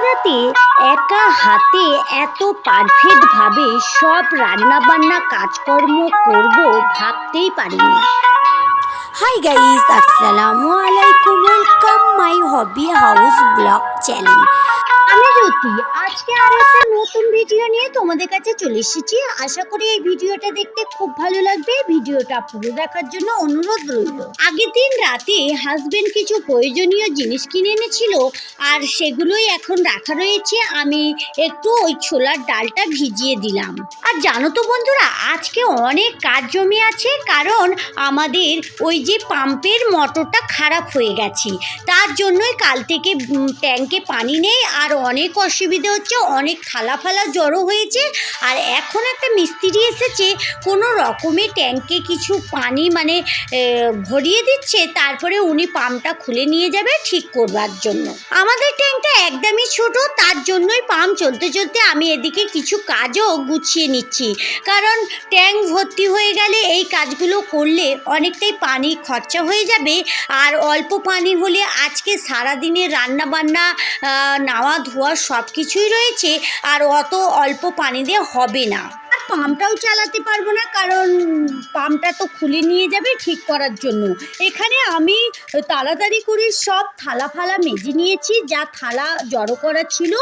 পাড়াতে একা হাতে এত পারফেক্ট ভাবে সব রান্না বান্না কাজকর্ম করব ভাবতেই পারিনি। হাই গাইস আসসালামু আলাইকুম welcome my hobby house vlog channel আমি জ্যোতি আজকে আর একটা নতুন ভিডিও নিয়ে তোমাদের কাছে চলে এসেছি। আশা করি এই ভিডিওটা দেখতে খুব ভালো লাগবে। ভিডিওটা পুরো দেখার জন্য অনুরোধ রইল। আগের দিন রাতে হাজবেন্ড কিছু প্রয়োজনীয় জিনিস কিনে এনেছিল আর সেগুলোই এখন রাখা রয়েছে। আমি একটু ওই ছোলার ডালটা ভিজিয়ে দিলাম। আর জানো তো বন্ধুরা, আজকে অনেক কাজ জমে আছে কারণ আমাদের ওই যে পাম্পের মোটরটা খারাপ হয়ে গেছে। তার জন্যই কাল থেকে ট্যাঙ্কে পানি নেই আর অনেক অসুবিধা হচ্ছে, অনেক থালা ফালা জড়ো হয়েছে আর এখন একটা মিস্ত্রি এসেছে, কোনো রকমে ট্যাঙ্কে কিছু পানি মানে ভরিয়ে দিচ্ছে, তারপরে উনি পাম্পটা খুলে নিয়ে যাবে ঠিক করবার জন্য। আমাদের ট্যাঙ্কটা একদমই ছোট, তার জন্যই পাম্প চলতে চলতে আমি এদিকে কিছু কাজও গুছিয়ে নিচ্ছি। কারণ ট্যাঙ্ক ভর্তি হয়ে গেলে এই কাজগুলো করলে অনেকটাই পানি খরচা হয়ে যাবে আর অল্প পানি হলে আজকে সারাদিনের রান্না বান্না নাওয়া ধোয়া সব কিছুই রয়েছে। আর অত অল্প পানি দিয়ে হবে না। পাম্পটাও চালাতে পারব না, কারণ পাম্পটা তো খুলে নিয়ে যাবে ঠিক করার জন্য। এখানে আমি তাড়াতাড়ি করে সব থালা ফালা মেজে নিয়েছি, যা থালা জড়ো করা ছিল,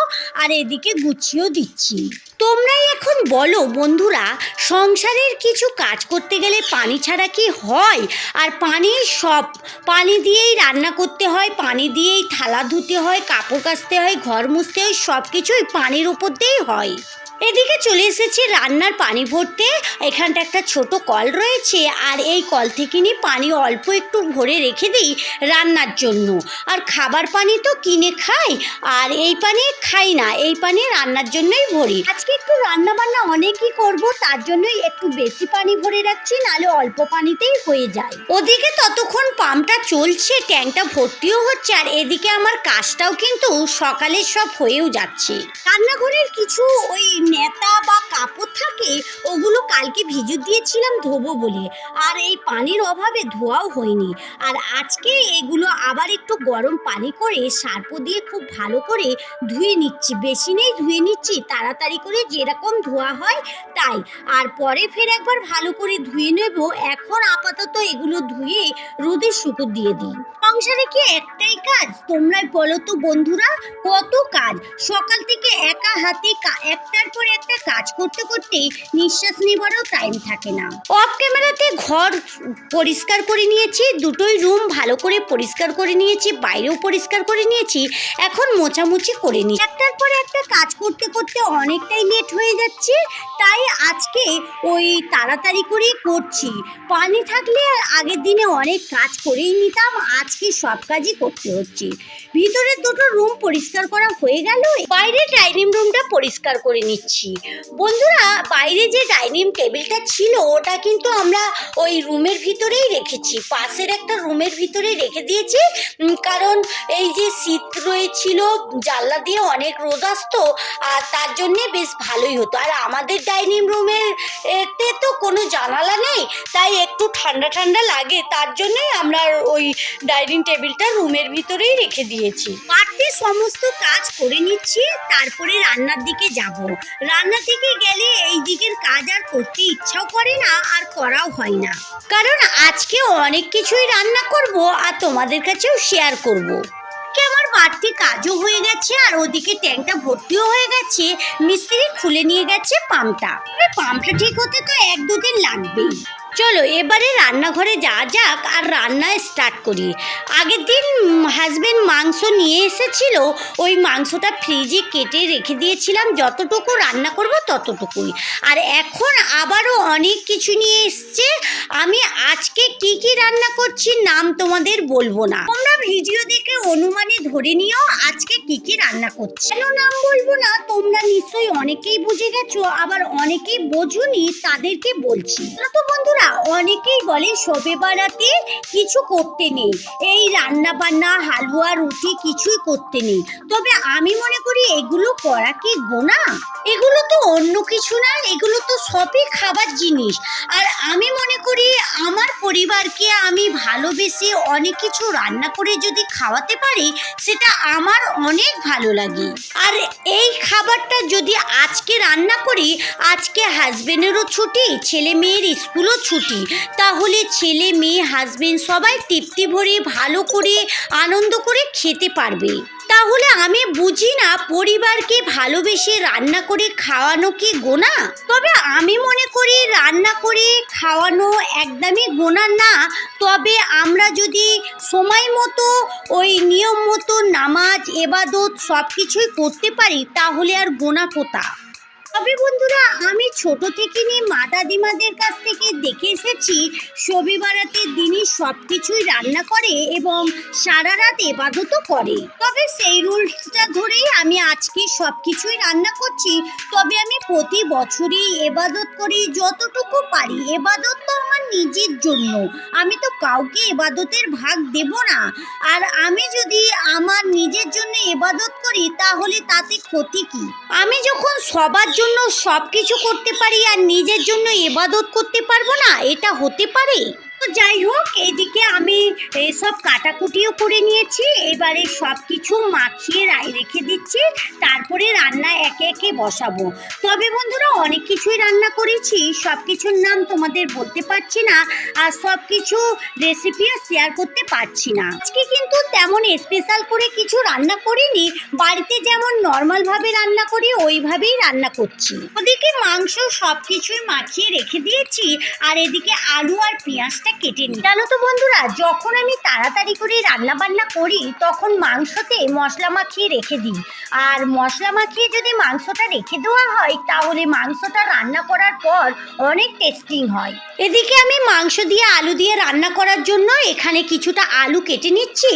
আর এদিকে গুছিয়েও দিচ্ছি। তোমরাই এখন বলো বন্ধুরা, সংসারের কিছু কাজ করতে গেলে পানি ছাড়া কি হয়? আর পানি সব, পানি দিয়েই রান্না করতে হয়, পানি দিয়েই থালা ধুতে হয়, কাপড় কাচতে হয়, ঘর মুছতে হয় সব কিছুই পানির উপর দিয়েই হয়। এদিকে চলে এসেছি রান্নার পানি ভরতে। এখানটা একটা ছোট কল রয়েছে, আর এই কল থেকে নিয়ে পানি অল্প একটু ভরে রেখে দিই রান্নার জন্য। আর খাবার পানি তো কিনে খাই, আর এই পানি খাই না, এই পানি রান্নার জন্যই ভরি। আজকে একটু রান্না বান্না অনেকই করব, তার জন্যই একটু বেশি পানি ভরে রাখছি, নাহলে অল্প পানিতেই হয়ে যায়। ওদিকে ততক্ষণ পাম্পটা চলছে ট্যাঙ্কটা ভর্তিও হচ্ছে, আর এদিকে আমার কাজটাও কিন্তু সকালে সব হয়েও যাচ্ছে। রান্নাঘরের কিছু ওই নেতা বা কাপড় থাকে, ওগুলো কালকে ভিজু দিয়েছিলাম ধোবো বলে। আর এই পানির অভাবে ধোয়াও হয়নি। আর আজকে এগুলো আবার একটু গরম পানি করে সার্প দিয়ে খুব ভালো করে ধুয়ে নিচ্ছি। বেশি নেই ধুয়ে নিচ্ছি, তাড়াতাড়ি করে যেরকম ধোয়া হয় তাই। আর পরে ফের একবার ভালো করে ধুয়ে নেব। এখন আপাতত এগুলো ধুয়ে রোদে শুকো দিয়ে দিই। সংসারে কি একটাই কাজ? তোমরাই বলো তো বন্ধুরা, কত কাজ? সকাল থেকে একা হাতে একটার পর একটা কাজ করতে করতেই নিঃশ্বাস নেবারও টাইম থাকে না। অফ ক্যামেরাতে ঘর পরিষ্কার করে নিয়েছি, দুটোই রুম ভালো করে পরিষ্কার করে নিয়েছি, বাইরেও পরিষ্কার করে নিয়েছি, এখন মোছামুছি করে নিই একটার পর একটা কাজ করতে করতে অনেকটাই লেট হয়ে যাচ্ছে, তাই আজকে ওই তাড়াতাড়ি করেই করছি। পানি থাকলে আগের দিনে অনেক কাজ করেই নিতাম, আজকে সব কাজই করতে হচ্ছে। ভিতরের দুটো রুম পরিষ্কার করা হয়ে গেল, বাইরে ডাইনিং রুমটা পরিষ্কার করে নিচ্ছি। বন্ধুরা, বাইরে যে ডাইনিং টেবিলটা ছিল, ওটা কিন্তু আমরা ওই রুমের ভিতরেই রেখেছি। পাশের একটা রুমের ভিতরে রেখে দিয়েছি কারণ এই যে শীত রয়েছিল, জানলা দিয়ে অনেক রোদ আসতো, আর তার জন্যে বেশ ভালোই হতো। আর আমাদের ডাইনিং রুমের এতে তো কোনো জানালা নেই, তাই একটু ঠান্ডা ঠান্ডা লাগে, তার জন্যই আমরা ওই ডাইনিং টেবিলটা রুমের ভিতরেই রেখে দিয়েছি। বাড়তি সমস্ত কাজ করে নিচ্ছি, তারপরে রান্নার দিকে যাব। রান্নার দিকে গেলে এই দিকের কাজ আর করতে ইচ্ছাও করে না, আর করাও হয় না। কারণ আজকে অনেক কিছুই রান্না করব আর তোমাদের কাছেও শেয়ার করব। আমার বাড়তি কাজও হয়ে গেছে, আর ওদিকে ট্যাঙ্কটা ভর্তিও হয়ে গেছে। মিস্ত্রি খুলে নিয়ে গেছে পাম্পটা। পাম্পটা ঠিক হতে তো এক দুদিন লাগবেই। চলো এবারে রান্নাঘরে যাওয়া যাক আর রান্না স্টার্ট করি। আগের দিন হাজবেন্ড মাংস নিয়ে এসেছিল, ওই মাংসটা ফ্রিজে কেটে রেখে দিয়েছিলাম, যতটুকু রান্না করব ততটুকুই। আর এখন আবারও অনেক কিছু নিয়ে এসছে, আমি আজকে কি কি রান্না করছি নাম তোমাদের বলব না। তোমরা ভিডিও দেখে অনুমানে ধরে নিও আজকে কি কি রান্না করছি। কেন নাম বলব না? তোমরা নিশ্চয়ই অনেকেই বুঝে গেছো, আবার অনেকেই বোঝুনি, তাদেরকে বলছি। তো বন্ধুরা বন্ধুরা অনেকেই বলে শবে বাড়াতে কিছু করতে নেই। এই রান্না বান্না হালুয়া, রুটি কিছুই করতে নেই। তবে আমি মনে করি এগুলো করা কি গোনা? এগুলো তো অন্য কিছু না, এগুলো তো সবই খাবার জিনিস। আর আমি মনে করি আমার পরিবারকে আমি ভালোবেসে অনেক কিছু রান্না করে যদি খাওয়াতে পারি, সেটা আমার অনেক ভালো লাগে। আর এই খাবারটা যদি আজকে রান্না করি, আজকে হাজবেন্ডেরও ছুটি ছেলে মেয়ের স্কুলও ছুটি। তাহলে ছেলে, মেয়ে হাজবেন্ড সবাই তৃপ্তি ভরে, ভালো করে, আনন্দ করে খেতে পারবে। তাহলে আমি বুঝি না পরিবারকে ভালোবেসে রান্না করে খাওয়ানো কি গোনা? তবে আমি মনে করি রান্না করে খাওয়ানো একদমই গোনা না। তবে আমরা যদি সময় মতো, ওই নিয়ম মতো নামাজ, এবাদত সব কিছুই করতে পারি, তাহলে আর গোনা কোথা? তবে বন্ধুরা, আমি ছোট থেকে নিয়ে মা দাদিমাদের কাছ থেকে দেখে এসেছি সবি বারাতের দিনই সব কিছুই রান্না করে এবং সারা রাত এবাদত করে। তবে সেই রুলসটা ধরেই আমি আজকে সব কিছুই রান্না করছি। তবে আমি প্রতি বছরই এবাদত করি যতটুকু পারি। এবাদত তো আমার নিজের জন্য। আমি তো কাউকে এবাদতের ভাগ দেব না। আর আমি যদি আমার নিজের জন্য এবাদত করি, তাহলে তাতে ক্ষতি কি? আমি যখন সবার জন্য সব কিছু করতে পারি আর নিজের জন্য এবাদত করতে পারব না, এটা হতে পারে? যাই হোক, এদিকে আমি সব কাটাকুটিও করে নিয়েছি। এবারে সব কিছু মাখিয়ে রাই রেখে দিচ্ছি। তারপরে রান্না একে একে বসাবো। তবে বন্ধুরা, অনেক কিছুই রান্না করেছি। সব কিছুর নাম তোমাদের বলতে পারছি না আর সব কিছু রেসিপিও শেয়ার করতে পারছি না। আজকে কিন্তু তেমন স্পেশাল করে কিছু রান্না করিনি। বাড়িতে যেমন নর্মালভাবে রান্না করি, ওইভাবেই রান্না করছি। ওদিকে মাংস সব কিছুই মাখিয়ে রেখে দিয়েছি। আর এদিকে আলু আর পেঁয়াজটা কেটে নিই। জানো তো বন্ধুরা, যখন আমি তাড়াতাড়ি করে রান্না বান্না করি, তখন মাংসতে মশলা মাখিয়ে রেখে দিই। আর মশলা মাখিয়ে যদি মাংসটা রেখে দেওয়া হয়, তাহলে মাংসটা রান্না করার পর অনেক টেস্টিং হয়। এদিকে আমি মাংস দিয়ে আলু দিয়ে রান্না করার জন্য এখানে কিছুটা আলু কেটে নিচ্ছি,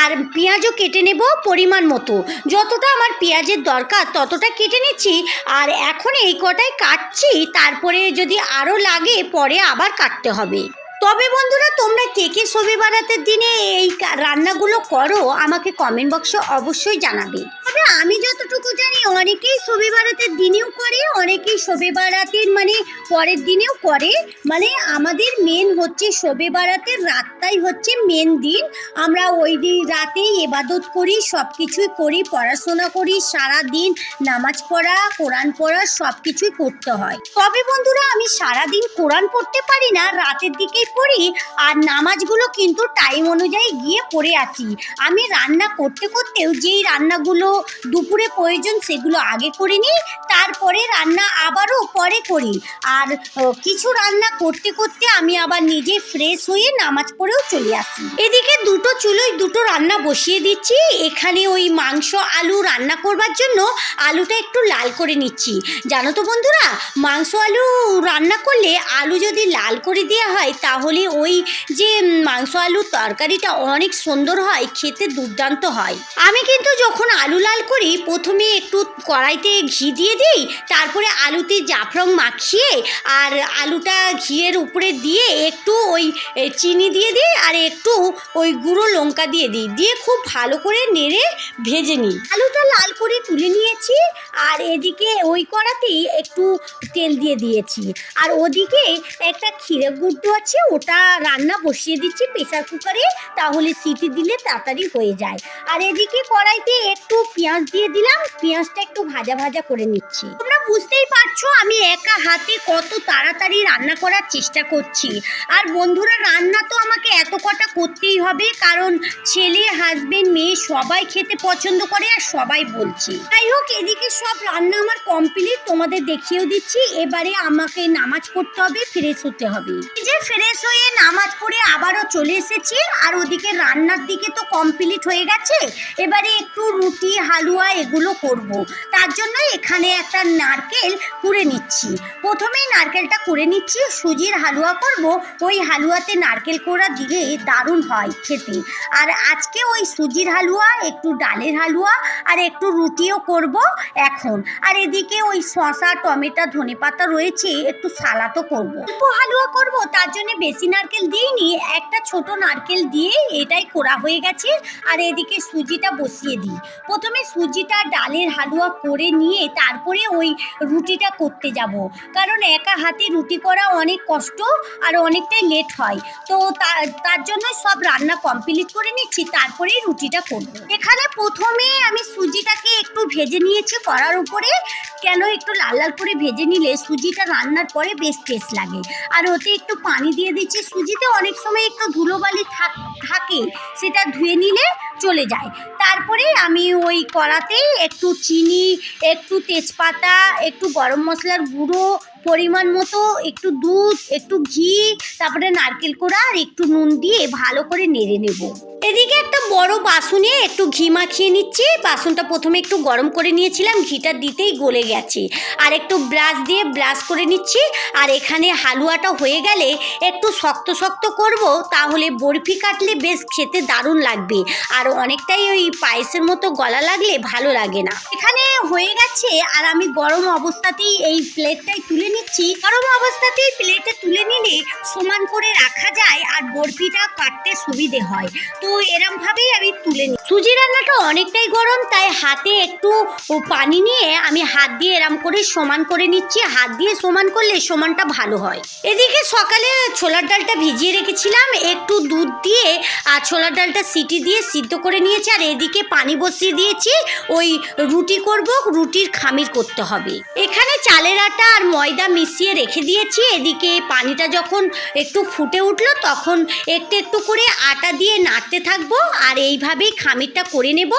আর পেঁয়াজও কেটে নেব পরিমাণ মতো। যতটা আমার পেঁয়াজের দরকার, ততটা কেটে নিচ্ছি, আর এখন এই কটাই কাটছি, তারপরে যদি আরও লাগে, পরে আবার কাটতে হবে। তবে বন্ধুরা, তোমরা কে কে ছবি বাড়াতে দিনে এই রান্নাগুলো করো, আমাকে কমেন্ট বক্সে অবশ্যই জানাবে। তবে আমি যতটুকু জানি, অনেকেই ছবি বাড়াতে দিনেও করে, অনেকেই শবে বারাতের মানে পরের দিনেও করে। মানে আমাদের মেন হচ্ছে শবে বারাতের রাতটাই হচ্ছে মেন দিন। আমরা ওই দিন রাতেই এবাদত করি সব কিছুই করি, পড়াশোনা করি সারা দিন নামাজ পড়া, কোরআন পড়া সব কিছুই করতে হয়। তবে বন্ধুরা, আমি সারা দিন কোরআন পড়তে পারি না, রাতের দিকেই পড়ি আর নামাজগুলো কিন্তু টাইম অনুযায়ী গিয়ে পড়ে আসি। আমি রান্না করতে করতেও যেই রান্নাগুলো দুপুরে প্রয়োজন সেগুলো আগে করে নিই, তারপরে রান্না আবারও পরে করি। আর কিছু রান্না করতে করতে আমি আবার নিজে ফ্রেশ হয়ে নামাজ পড়েও চলে আসি। এদিকে দুটো চুলোয় দুটো রান্না বসিয়ে দিচ্ছি। এখানে ওই মাংস, আলু রান্না করবার জন্য আলুটা একটু লাল করে নিচ্ছি। জানো তো বন্ধুরা, মাংস, আলু রান্না করলে আলু যদি লাল করে দেওয়া হয় তাহলে ওই যে মাংস আলুর তরকারিটা অনেক সুন্দর হয়, খেতে দুর্দান্ত হয়। আমি কিন্তু যখন আলু লাল করি, প্রথমে একটু কড়াইতে ঘি দিয়ে দিই, তারপরে আলুতে জাফরং মাখিয়ে আর আলুটা ঘিয়ের উপরে দিয়ে একটু ওই চিনি দিয়ে দিই আর একটু ওই গুঁড়ো লঙ্কা দিয়ে দিই। দিয়ে খুব ভালো করে নেড়ে ভেজে নিই। আলুটা লাল করে তুলে নিয়েছি আর এদিকে ওই কড়াতেই একটু তেল দিয়ে দিয়েছি। আর ওদিকে একটা ক্ষীরে গুড্ডু আছে ওটা রান্না বসিয়ে দিচ্ছি প্রেসার কুকারে তাহলে সিটি দিলে তাড়াতাড়ি হয়ে যায়। আর এদিকে কড়াইতে একটু পেঁয়াজ দিয়ে দিলাম, পেঁয়াজটা একটু ভাজা ভাজা করে নিচ্ছি। তোমরা বুঝতেই পারছ আমি একা হাতে কত তাড়াতাড়ি রান্না করার চেষ্টা করছি। আর বন্ধুরা, রান্না তো আমাকে এত কটা করতেই হবে, কারণ ছেলে হাজবেন্ড মেয়ে সবাই খেতে পছন্দ করে আর সবাই বলছে। যাই হোক, এদিকে সব রান্না আমার কমপ্লিট তোমাদের দেখিয়েও দিচ্ছি। এবারে আমাকে নামাজ পড়তে হবে ফ্রেশ হতে হবে। যে ফ্রেশ হয়ে নামাজ পড়ে আবারও চলে এসেছি। আর ওদিকে রান্নার দিকে তো কমপ্লিট হয়ে গেছে। এবারে একটু রুটি, হালুয়া এগুলো করব। তার জন্য এখানে একটা নারকেল কুড়ে নিচ্ছি। প্রথমেই নারকেলটা করে নিচ্ছি, সুজির হালুয়া করব। ওই হালুয়াতে নারকেল কোড়া দিলে দারুণ হয় খেতে। আর আজকে ওই সুজির হালুয়া, একটু ডালের হালুয়া আর একটু রুটিও করব এখন। আর এদিকে ওই শশা টমেটো ধনে পাতা রয়েছে, একটু সালাদও করব। অল্প হালুয়া করব, তার জন্য বেশি নারকেল দিইনি, একটা ছোট নারকেল দিয়ে এটাই করা হয়ে গেছে। আর এদিকে সুজিটা বসিয়ে দিই। প্রথমে সুজিটা ডালের হালুয়া করে নিয়ে তারপরে ওই রুটিটা করতে যাব। কারণ একা হাতে রুটি করা অনেক কষ্ট আর অনেকটাই লেট হয়। তো তার জন্য সব রান্না কমপ্লিট করে নিচ্ছি, তারপরেই রুটিটা করব। এখানে প্রথমে আমি সুজিটাকে একটু ভেজে নিয়েছি করার উপরে। কেন একটু লাল লাল করে ভেজে নিলে সুজিটা রান্নার পরে বেশ টেস্ট লাগে। আর ওতে একটু পানি দিয়ে দিচ্ছি। সুজিতে অনেক সময় একটু ধুলোবালি থাক- সেটা ধুয়ে নিলে চলে যায়। তারপরে আমি ওই কড়াতেই একটু চিনি, একটু তেজপাতা, একটু গরম মশলার গুঁড়ো, পরিমাণ মতো একটু দুধ, একটু ঘি, তারপরে নারকেল কোড়া আর একটু নুন দিয়ে ভালো করে নেড়ে নেব। এদিকে বড় বাসনে একটু ঘি মাখিয়ে নিচ্ছি। বাসনটা প্রথমে একটু গরম করে নিয়েছিলাম, ঘিটা দিতেই গলে গেছে। আর একটু ব্রাশ দিয়ে ব্রাশ করে নিচ্ছি। আর এখানে হালুয়াটা হয়ে গেলে একটু শক্ত শক্ত করব, তাহলে বরফি কাটলে বেশ খেতে দারুণ লাগবে। আর অনেকটাই ওই পায়েসের মতো গলা লাগলে ভালো লাগে না। এখানে হয়ে গেছে, আর আমি গরম অবস্থাতেই এই প্লেটটাই তুলে নিচ্ছি। গরম অবস্থাতেই প্লেটে তুলে নিলে সমান করে রাখা যায়, আর বরফিটা কাটতে সুবিধে হয়। তো এরম ভাবেই আমি তুলে নিই। সুজি রান্নাটা অনেকটাই গরম, তাই হাতে একটু পানি নিয়ে আমি হাত দিয়ে এরম করে সমান করে নিচ্ছি। হাত দিয়ে সমান করলে সমানটা ভালো হয়। এদিকে সকালে ছোলার ডালটা ভিজিয়ে রেখেছিলাম। একটু দুধ দিয়ে আর ছোলার ডালটা সিটি দিয়ে সিদ্ধ করে নিয়েছি। আর এদিকে পানি বসিয়ে দিয়েছি। ওই রুটি করব, রুটির খামির করতে হবে। এখানে চালের আটা আর ময়দা মিশিয়ে রেখে দিয়েছি। এদিকে পানিটা যখন একটু ফুটে উঠল, তখন একটু একটু করে আটা দিয়ে নাড়তে থাকব। আর এইভাবেই খামিরটা করে নেব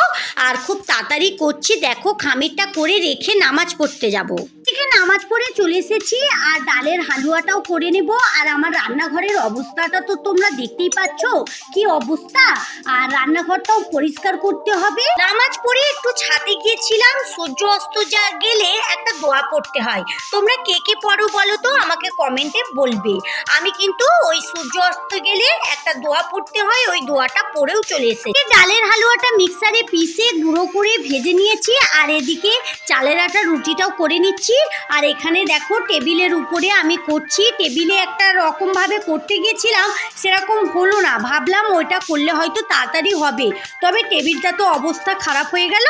আর খুব তাড়াতাড়ি করছি। দেখো, খামিরটা করে রেখে নামাজ পড়তে যাব। থেকে নামাজ পড়ে চলে এসেছি আর ডালের হালুয়াটাও করে নেব। আর আমার রান্নাঘরের অবস্থাটা তো তোমরা দেখতেই পাচ্ছ, কি অবস্থা? আর রান্নাঘরটাও পরিষ্কার করতে হবে। নামাজ পড়ে একটু ছাদে গিয়েছিলাম, সূর্য অস্ত যা গেলে একটা দোয়া পড়তে হয়। তোমরা কে কে পড়ো বলো তো, আমাকে কমেন্টে বলবে। আমি কিন্তু ওই সূর্য অস্ত গেলে একটা দোয়া পড়তে হয়, ওই দোয়াটা পড়েও চলে এসেছি। ডালের হালুয়াটা মিক্সারে পিষে গুঁড়ো করে ভেজে নিয়েছি, আর এদিকে চালের আটা রুটিটাও করে নিচ্ছি। আর এখানে দেখো টেবিলের উপরে আমি করছি। টেবিলে একটা রকমভাবে করতে গেছিলাম সেরকম হলো না। ভাবলাম ওইটা করলে হয়তো তাড়াতাড়ি হবে। তবে টেবিলটা তো অবস্থা খারাপ হয়ে গেল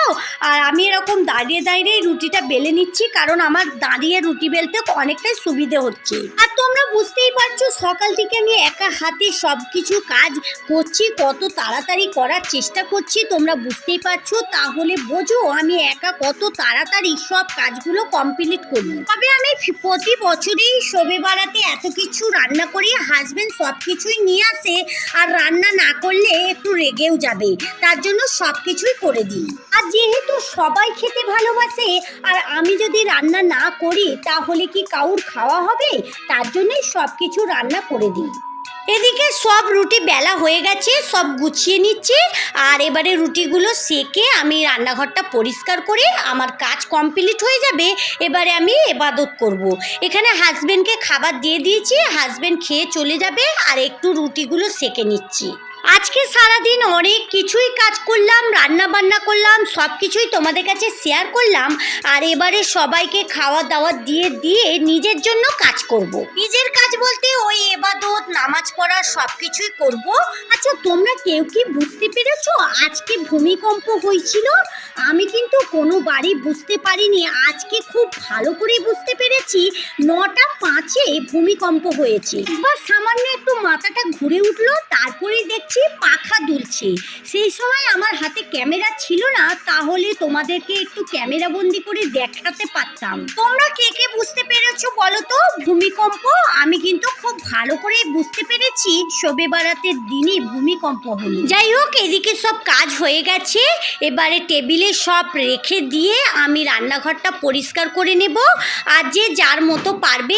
আর আমি এরকম দাঁড়িয়ে দাঁড়িয়েই রুটিটা বেলে নিচ্ছি, কারণ আমার দাঁড়িয়ে রুটি বেলতে অনেকটাই সুবিধে হচ্ছে। আর তোমরা বুঝতেই পারছ, সকাল থেকে আমি একা হাতে সব কিছু কাজ করছি, কত তাড়াতাড়ি করার চেষ্টা করছি, তোমরা বুঝতেই পারছ? তাহলে বোঝো, আমি একা কত তাড়াতাড়ি সব কাজগুলো কমপ্লিট করি তবে আমি প্রতি বছরই শবে বাড়াতে এত কিছু রান্না করি হাজবেন্ড সব কিছুই নিয়ে আসে, আর রান্না না করলে একটু রেগেও যাবে, তার জন্য সব কিছুই করে দিই। আর যেহেতু সবাই খেতে ভালোবাসে, আর আমি যদি রান্না না করি, তাহলে কি কাউর খাওয়া হবে? তার জন্যই সব কিছু রান্না করে দিই। এদিকে সব রুটি বেলা হয়ে গেছে, সব গুছিয়ে নিচ্ছি। আর এবারে রুটিগুলো সেকে আমি রান্নাঘরটা পরিষ্কার করে আমার কাজ কমপ্লিট হয়ে যাবে, এবারে আমি এবাদত করব। এখানে হাজব্যান্ডকে খাবার দিয়ে দিয়েছি হাজব্যান্ড খেয়ে চলে যাবে আর একটু রুটিগুলো সেকে নিচ্ছি। আজকে সারাদিন অনেক কিছুই কাজ করলাম রান্না বান্না করলাম সব কিছুই তোমাদের কাছে শেয়ার করলাম আর এবারে সবাইকে খাওয়া দাওয়া দিয়ে দিয়ে নিজের জন্য কাজ করব। নিজের কাজ বলতে ওই এবাদত, নামাজ পড়া সব কিছুই করব। আচ্ছা তোমরা কেউ কি বুঝতে পেরেছ আজকে ভূমিকম্প হয়েছিল? আমি কিন্তু কোনো বাড়ি বুঝতে পারিনি। আজকে খুব ভালো করে বুঝতে পেরেছি। নটা পাঁচে ভূমিকম্প হয়েছে। বা সামান্য একটু মাথাটা ঘুরে উঠল তারপরেই দেখছি পাখা দুলছে। সেই সময় আমার হাতে ক্যামেরা ছিল না, তাহলে তোমাদেরকে একটু ক্যামেরা বন্দি করে দেখাতে পারতাম। তোমরা কে কে বুঝতে পেরেছ বলো তো? ভূমিকম্প? আমি কিন্তু খুব ভালো করে বুঝতে পেরেছি, শবে বারাতের দিনে ভূমিকম্প হলো। যাই হোক, এদিকে সব কাজ হয়ে গেছে। এবারে টেবিলে সব রেখে দিয়ে আমি রান্নাঘরটা পরিষ্কার করে নেব। আর যে যার মতো পারবে